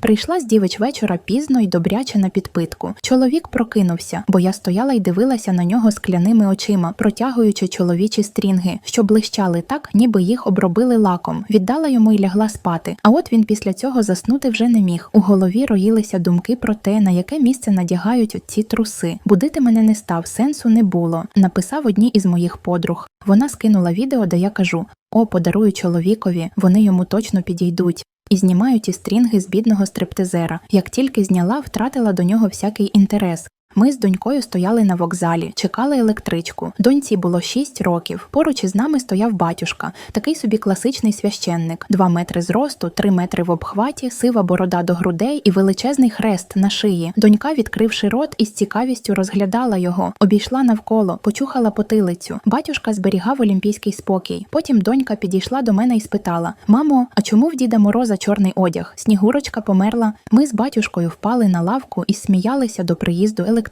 Прийшла з дівич вечора пізно й добряче на підпитку. Чоловік прокинувся, бо я стояла й дивилася на нього скляними очима, протягуючи чоловічі стрінги, що блищали так, ніби їх обробили лаком. Віддала йому й лягла спати. А от він після цього заснути вже не міг. У голові роїлися думки про те, на яке місце надягають ці труси. Будити мене не став, сенсу не було. Написав одній із моїх подруг. Вона скинула відео, де я кажу: О, подарую чоловікові, вони йому точно підійдуть. І знімаю ті стрінги з бідного стриптизера. Як тільки зняла, втратила до нього всякий інтерес. Ми з донькою стояли на вокзалі, чекали електричку. Доньці було 6 років. Поруч із нами стояв батюшка, такий собі класичний священник, 2 метри зросту, 3 метри в обхваті, сива борода до грудей і величезний хрест на шиї. Донька, відкривши рот, із цікавістю розглядала його, обійшла навколо, почухала потилицю. Батюшка зберігав олімпійський спокій. Потім донька підійшла до мене і спитала: Мамо, а чому в діда Мороза чорний одяг? Снігурочка померла. Ми з батюшкою впали на лавку і сміялися до приїзду електрички.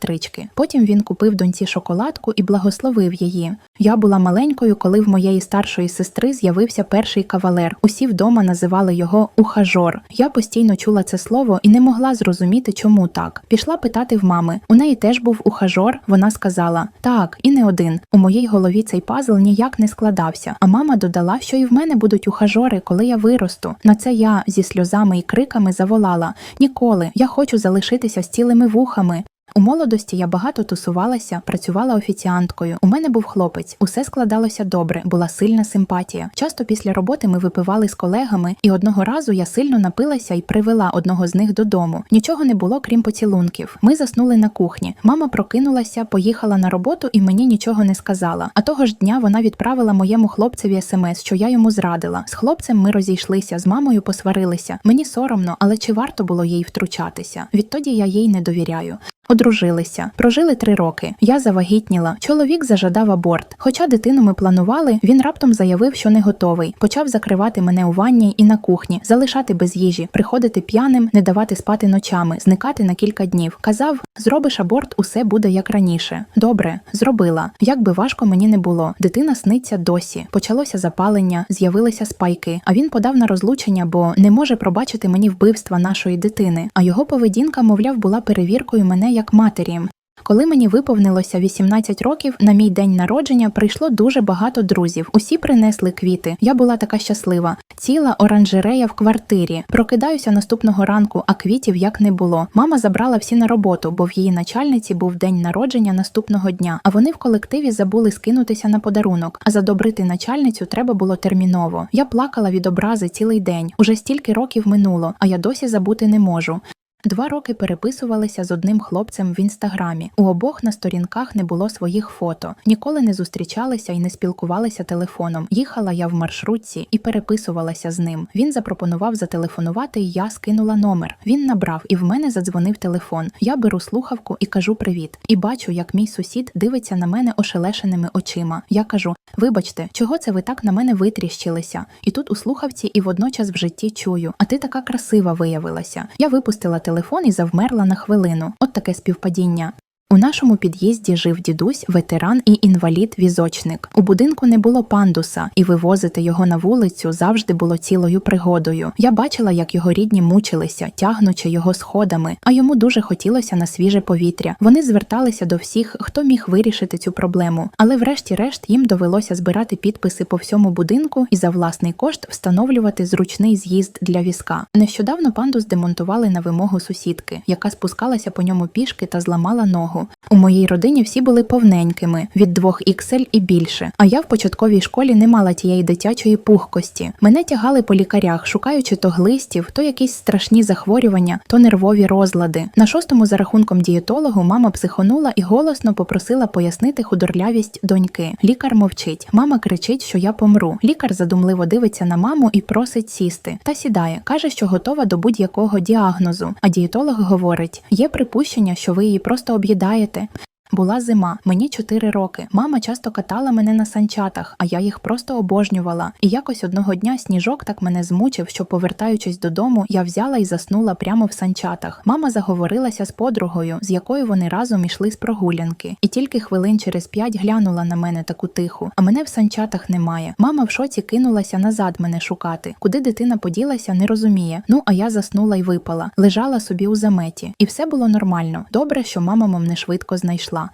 Потім він купив доньці шоколадку і благословив її. Я була маленькою, коли в моєї старшої сестри з'явився перший кавалер. Усі вдома називали його ухажор. Я постійно чула це слово і не могла зрозуміти, чому так. Пішла питати в мами. У неї теж був ухажор. Вона сказала: так, і не один. У моїй голові цей пазл ніяк не складався. А мама додала, що і в мене будуть ухажори, коли я виросту. На це я зі сльозами і криками заволала: Ніколи, я хочу залишитися з цілими вухами. У молодості я багато тусувалася, працювала офіціанткою. У мене був хлопець, усе складалося добре, була сильна симпатія. Часто після роботи ми випивали з колегами, і одного разу я сильно напилася і привела одного з них додому. Нічого не було, крім поцілунків. Ми заснули на кухні. Мама прокинулася, поїхала на роботу і мені нічого не сказала. А того ж дня вона відправила моєму хлопцеві смс, що я йому зрадила. З хлопцем ми розійшлися, з мамою посварилися. Мені соромно, але чи варто було їй втручатися? Відтоді я їй не довіряю. Одружилися, прожили три роки. Я завагітніла. Чоловік зажадав аборт. Хоча дитину ми планували, він раптом заявив, що не готовий. Почав закривати мене у ванні і на кухні, залишати без їжі, приходити п'яним, не давати спати ночами, зникати на кілька днів. Казав: зробиш аборт, усе буде як раніше. Добре, зробила. Як би важко мені не було. Дитина сниться досі. Почалося запалення, з'явилися спайки. А він подав на розлучення, бо не може пробачити мені вбивства нашої дитини. А його поведінка, мовляв, була перевіркою мене як матері. Коли мені виповнилося 18 років, на мій день народження прийшло дуже багато друзів. Усі принесли квіти. Я була така щаслива. Ціла оранжерея в квартирі. Прокидаюся наступного ранку, а квітів як не було. Мама забрала всі на роботу, бо в її начальниці був день народження наступного дня. А вони в колективі забули скинутися на подарунок. А задобрити начальницю треба було терміново. Я плакала від образи цілий день. Уже стільки років минуло, а я досі забути не можу. Два роки переписувалися з одним хлопцем в інстаграмі. У обох на сторінках не було своїх фото. Ніколи не зустрічалися і не спілкувалися телефоном. Їхала я в маршрутці і переписувалася з ним. Він запропонував зателефонувати, і я скинула номер. Він набрав, і в мене задзвонив телефон. Я беру слухавку і кажу привіт. І бачу, як мій сусід дивиться на мене ошелешеними очима. Я кажу: Вибачте, чого це ви так на мене витріщилися? І тут у слухавці, і водночас в житті чую. А ти така красива виявилася. Я випустила телефон і завмерла на хвилину. От таке співпадіння. У нашому під'їзді жив дідусь, ветеран і інвалід-візочник. У будинку не було пандуса, і вивозити його на вулицю завжди було цілою пригодою. Я бачила, як його рідні мучилися, тягнучи його сходами, а йому дуже хотілося на свіже повітря. Вони зверталися до всіх, хто міг вирішити цю проблему. Але врешті-решт їм довелося збирати підписи по всьому будинку і за власний кошт встановлювати зручний з'їзд для візка. Нещодавно пандус демонтували на вимогу сусідки, яка спускалася по ньому пішки та зламала ногу. У моїй родині всі були повненькими від 2 XL і більше. А я в початковій школі не мала тієї дитячої пухкості. Мене тягали по лікарях, шукаючи то глистів, то якісь страшні захворювання, то нервові розлади. На шостому за рахунком дієтологу мама психонула і голосно попросила пояснити худорлявість доньки. Лікар мовчить. Мама кричить, що я помру. Лікар задумливо дивиться на маму і просить сісти. Та сідає, каже, що готова до будь-якого діагнозу. А дієтолог говорить: є припущення, що ви її просто об'їдаєте розповідаєте. Була зима, мені 4 роки. Мама часто катала мене на санчатах, а я їх просто обожнювала. І якось одного дня сніжок так мене змучив, що, повертаючись додому, я взяла і заснула прямо в санчатах. Мама заговорилася з подругою, з якою вони разом ішли з прогулянки. І тільки хвилин через п'ять глянула на мене таку тиху. А мене в санчатах немає. Мама в шоці кинулася назад мене шукати. Куди дитина поділася, не розуміє. Ну а я заснула й випала, лежала собі у заметі, і все було нормально. Добре, що мама мене швидко знайшла.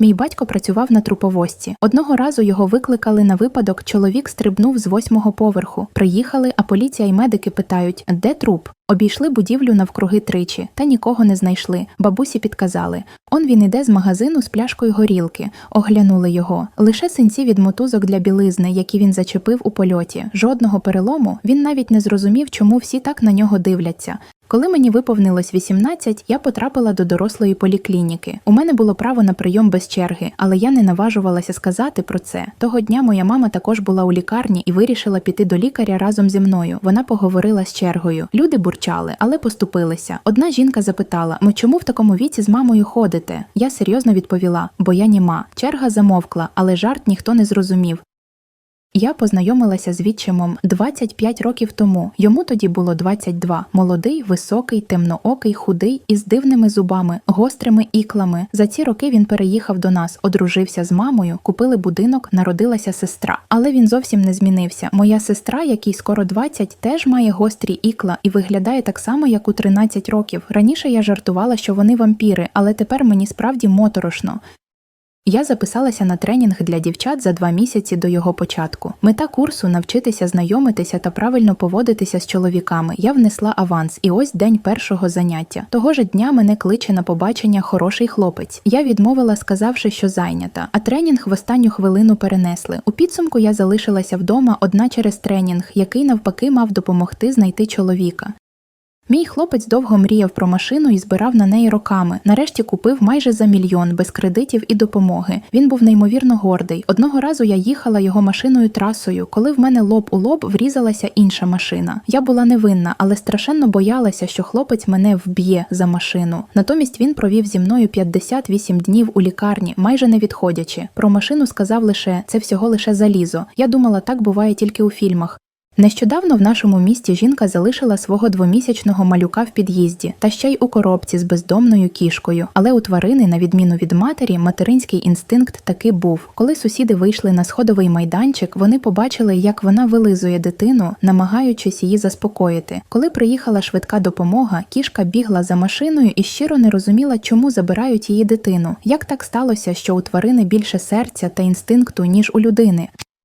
Мій батько працював на труповозці. Одного разу його викликали на випадок. Чоловік стрибнув з восьмого поверху. Приїхали, а поліція й медики питають, де труп. Обійшли будівлю навкруги тричі, та нікого не знайшли. Бабусі підказали. Он він іде з магазину з пляшкою горілки. Оглянули його. Лише синці від мотузок для білизни, які він зачепив у польоті. Жодного перелому. Він навіть не зрозумів, чому всі так на нього дивляться. Коли мені виповнилось 18, я потрапила до дорослої поліклініки. У мене було право на прийом без черги, але я не наважувалася сказати про це. Того дня моя мама також була у лікарні і вирішила піти до лікаря разом зі мною. Вона поговорила з чергою. Люди бурчали, але поступилися. Одна жінка запитала: ми чому в такому віці з мамою ходите? Я серйозно відповіла, бо я німа. Черга замовкла, але жарт ніхто не зрозумів. Я познайомилася з відчимом 25 років тому. Йому тоді було 22. Молодий, високий, темноокий, худий із дивними зубами, гострими іклами. За ці роки він переїхав до нас, одружився з мамою, купили будинок, народилася сестра. Але він зовсім не змінився. Моя сестра, якій скоро 20, теж має гострі ікла і виглядає так само, як у 13 років. Раніше я жартувала, що вони вампіри, але тепер мені справді моторошно. Я записалася на тренінг для дівчат за два місяці до його початку. Мета курсу навчитися знайомитися та правильно поводитися з чоловіками. Я внесла аванс, і ось день першого заняття. Того ж дня мене кличе на побачення хороший хлопець. Я відмовила, сказавши, що зайнята, а тренінг в останню хвилину перенесли. У підсумку я залишилася вдома одна через тренінг, який навпаки мав допомогти знайти чоловіка. Мій хлопець довго мріяв про машину і збирав на неї роками. Нарешті купив майже за мільйон без кредитів і допомоги. Він був неймовірно гордий. Одного разу я їхала його машиною трасою, коли в мене лоб у лоб врізалася інша машина. Я була невинна, але страшенно боялася, що хлопець мене вб'є за машину. Натомість він провів зі мною 58 днів у лікарні, майже не відходячи. Про машину сказав лише це всього лише залізо. Я думала, так буває тільки у фільмах. Нещодавно в нашому місті жінка залишила свого двомісячного малюка в під'їзді та ще й у коробці з бездомною кішкою. Але у тварини, на відміну від матері, материнський інстинкт таки був. Коли сусіди вийшли на сходовий майданчик, вони побачили, як вона вилизує дитину, намагаючись її заспокоїти. Коли приїхала швидка допомога, кішка бігла за машиною і щиро не розуміла, чому забирають її дитину. Як так сталося, що у тварини більше серця та інстинкту ніж у людини?